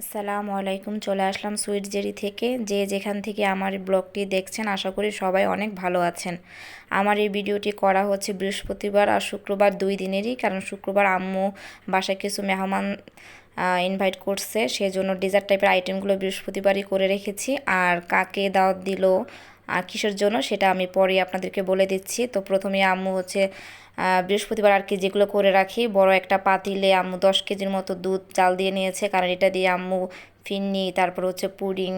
আসসালামু আলাইকুম, চলে আসলাম সুইট জেরি থেকে। যে যেখান থেকে আমার ব্লগটি দেখছেন, আশা করি সবাই অনেক ভালো আছেন। আমার এই ভিডিওটি করা হচ্ছে বৃহস্পতিবার আর শুক্রবার দুই দিনেরই, কারণ শুক্রবার আম্মু বাসায় কিছু মেহমান ইনভাইট করছে। সেজন্য ডেজার্ট টাইপের আইটেমগুলো বৃহস্পতিবারই করে রেখেছি। আর কাকে দাওয়াত দিল কিসের জন্য সেটা আমি পরে আপনাদেরকে বলে দিচ্ছি। তো প্রথমে আম্মু হচ্ছে বৃহস্পতিবার আর কি যেগুলো করে রাখি, বড় একটা পাতিলে আম্মু দশ কেজির মতো দুধ চাল দিয়ে নিয়েছে, কারণ এটা দিয়ে আম্মু ফিন্নি, তারপর হচ্ছে পুডিং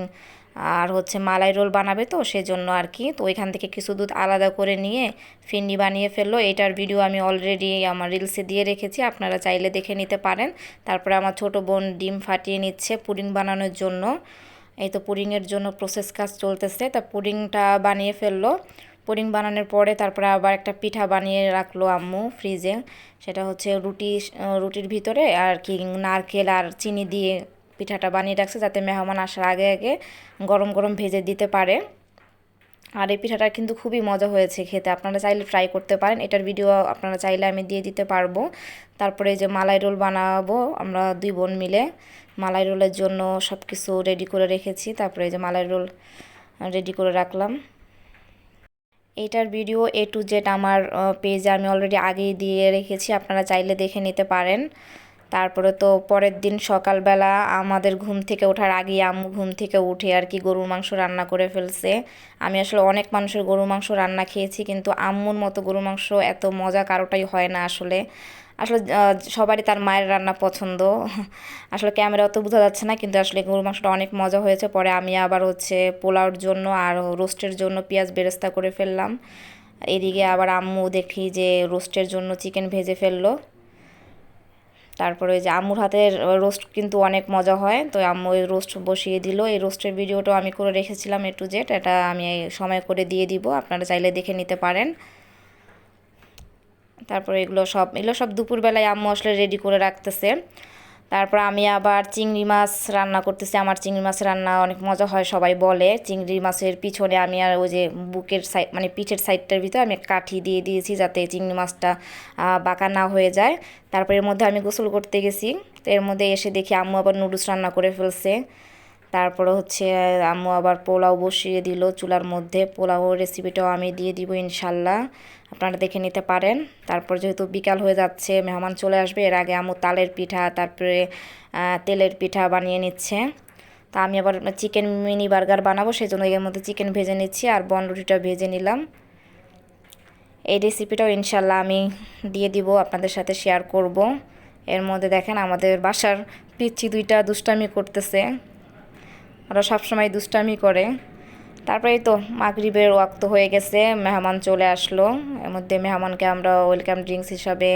আর হচ্ছে মালাই রোল বানাবে তো সেজন্য আর কি। তো ওইখান থেকে কিছু দুধ আলাদা করে নিয়ে ফিন্নি বানিয়ে ফেলল। এটার ভিডিও আমি অলরেডি আমার রিলসে দিয়ে রেখেছি, আপনারা চাইলে দেখে নিতে পারেন। তারপরে আমার ছোট বোন ডিম ফাটিয়ে নিচ্ছে পুডিং বানানোর জন্য। এই তো পুডিংয়ের জন্য প্রসেস কাজ চলতেছে। তা পুডিংটা বানিয়ে ফেলল। পুডিং বানানোর পরে তারপরে আবার একটা পিঠা বানিয়ে রাখল আম্মু ফ্রিজে সেটা হচ্ছে রুটি রুটির ভিতরে আর কি নারকেল আর চিনি দিয়ে পিঠাটা বানিয়ে রাখছে যাতে মেহমান আসার আগে আগে গরম গরম ভেজে দিতে পারে। আর এই পিঠাটা কিন্তু খুবই মজা হয়েছে খেতে। আপনারা চাইলে ট্রাই করতে পারেন। এটার ভিডিও আপনারা চাইলে আমি দিয়ে দিতে পারব। তারপরে যে মালাই রোল বানাবো আমরা দুই বোন মিলে। মালাই রোলের জন্য সব কিছু রেডি করে রেখেছি। তারপরে যে মালাই রোল রেডি করে রাখলাম। এইটার ভিডিও এ টু জেড আমার পেজে আমি অলরেডি আগেই দিয়ে রেখেছি। আপনারা চাইলে দেখে নিতে পারেন। তারপরে তো পরের দিন সকালবেলা আমাদের ঘুম থেকে ওঠার আগে আম্মু ঘুম থেকে উঠে আর কি গরুর মাংস রান্না করে ফেলছে। আমি আসলে অনেক মানুষের গরুর মাংস রান্না খেয়েছি, কিন্তু আম্মুর মতো গরুর মাংস এত মজা কারোটাই হয় না আসলে। আসলে সবারই তার মায়ের রান্না পছন্দ। আসলে ক্যামেরা অত বোঝা যাচ্ছে না, কিন্তু আসলে গরুর মাংসটা অনেক মজা হয়েছে। পরে আমি আবার হচ্ছে পোলাওর জন্য আর রোস্টের জন্য পেঁয়াজ বেরেস্তা করে ফেললাম। এদিকে আবার আম্মু দেখি যে রোস্টের জন্য চিকেন ভেজে ফেলল। তারপরে ওই যে আম্মুর হাতের রোস্ট কিন্তু অনেক মজা হয়। তো আম্মু ওই রোস্ট বসিয়ে দিল। এই রোস্টের ভিডিওটাও আমি করে রেখেছিলাম এ টু জেড এটা আমি সময় করে দিয়ে দিব। আপনারা চাইলে দেখে নিতে পারেন। তারপরে এগুলো সব এগুলো সব দুপুরবেলায় আম্মু আসলে রেডি করে রাখতেছে। তারপর আমি আবার চিংড়ি মাছ রান্না করতেছি। আমার চিংড়ি মাছ রান্না অনেক মজা হয়, সবাই বলে। চিংড়ি মাছের পিছনে আমি আর ওই যে বুকের সাইড মানে পিঠের সাইডটার ভিতরে আমি কাঠি দিয়ে দিয়েছি যাতে চিংড়ি মাছটা বাঁকা না হয়ে যায়। তারপর এর মধ্যে আমি গোসল করতে গেছি। তো এর মধ্যে এসে দেখি আম্মু আবার নুডলস রান্না করে ফেলছে। তারপরে হচ্ছে, আম্মু আবার পোলাও বসিয়ে দিল চুলার মধ্যে। পোলাও রেসিপিটাও আমি দিয়ে দিব ইনশাল্লাহ। আপনারা দেখে নিতে পারেন। তারপর যেহেতু বিকাল হয়ে যাচ্ছে, মেহমান চলে আসবে, এর আগে আম্মু তালের পিঠা, তারপরে তেলের পিঠা বানিয়ে নিচ্ছে। তা আমি আবার চিকেন মিনি বার্গার বানাবো সেই জন্য এর মধ্যে চিকেন ভেজে নিচ্ছি আর বন রুটিটা ভেজে নিলাম। এই রেসিপিটাও ইনশাল্লাহ আমি দিয়ে দিব, আপনাদের সাথে শেয়ার করব। এর মধ্যে দেখেন আমাদের বাসার পিচ্ছি দুইটা দুষ্টামি করতেছে। ওরা সবসময় দুষ্টামি করে। তারপরে তো মাগরিবের ওয়াক্ত হয়ে গেছে, মেহমান চলে আসলো। এর মধ্যে মেহমানকে আমরা ওয়েলকাম ড্রিঙ্কস হিসাবে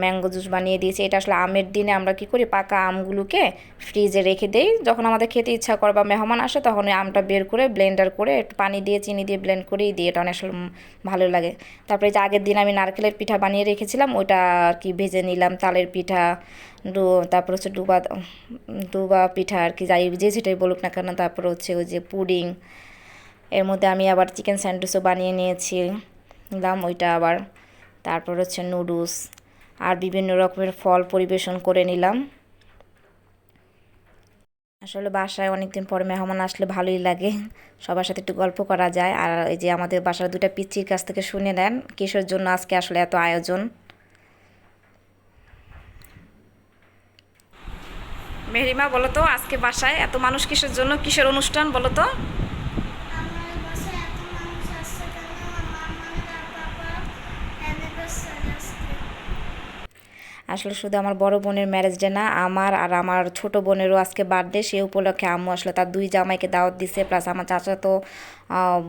ম্যাঙ্গো জুস বানিয়ে দিয়েছি। এটা আসলে আমের দিনে আমরা কি করি, পাকা আমগুলোকে ফ্রিজে রেখে দিই। যখন আমাদের খেতে ইচ্ছা করে বা মেহমান আসে, তখন আমটা বের করে, ব্লেন্ডার করে, একটু পানি দিয়ে, চিনি দিয়ে ব্লেন্ড করেই দিই। এটা অনেক আসলে ভালো লাগে। তারপরে যে আগের দিন আমি নারকেলের পিঠা বানিয়ে রেখেছিলাম, ওইটা আর কি ভেজে নিলাম, তালের পিঠা ডু তারপর হচ্ছে ডুবা ডুবা পিঠা আর কি, যাই যে সেটাই বলুক না কেন, তারপর হচ্ছে ওই যে পুডিং এর মধ্যে আমি আবার চিকেন স্যান্ডউইচও বানিয়ে নিয়েছি। নিলাম ওইটা আবার। তারপর হচ্ছে নুডলস। আর বিভিন্ন রকমের ফল পরিবেশন করে নিলাম। আসলে বাসায় অনেকদিন পরে মেহমান আসলে ভালোই লাগে। সবার সাথে একটু গল্প করা যায়। আর এই যে আমাদের বাসার দুটা পিচ্চির কাছ থেকে শুনে নেন, কিসের জন্য আজকে আসলে এত আয়োজন। মেহরিমা, বলো তো, আজকে বাসায় এত মানুষ কিসের জন্য? কিসের অনুষ্ঠান, বলো তো? আসলে শুধু আমার বড় বোনের ম্যারেজ ডে না, আমার আর আমার ছোট বোনেরও আজকে বার্থডে সে উপলক্ষে আম্মু আসলে তার দুই জামাইকে দাওয়াত দিছে প্লাস আমার চাচা তো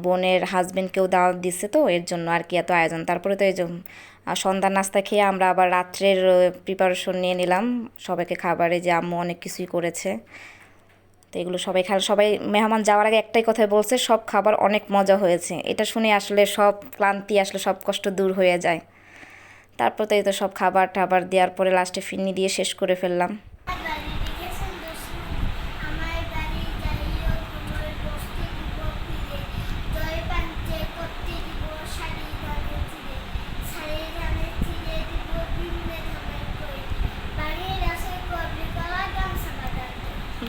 বোনের হাজবেন্ডকেও দাওয়াত দিচ্ছে তো, এর জন্য আর কি এত আয়োজন। তারপরে তো এই যে সন্ধ্যার নাস্তা খেয়ে আমরা আবার রাত্রের প্রিপারেশন নিয়ে নিলাম, সবাইকে খাবারে যে আম্মু অনেক কিছুই করেছে। তো এগুলো সবাই খাল সবাই মেহমান যাওয়ার আগে একটাই কথাই বলছে, সব খাবার অনেক মজা হয়েছে। এটা শুনে আসলে সব ক্লান্তি, আসলে সব কষ্ট দূর হয়ে যায়। তারপর তো এই তো সব খাবার টাবার দেওয়ার পরে লাস্টে ফিরনি দিয়ে শেষ করে ফেললাম।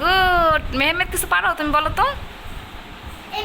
Good. মেহমেদ কিছু পারো তুমি বলো তো? এই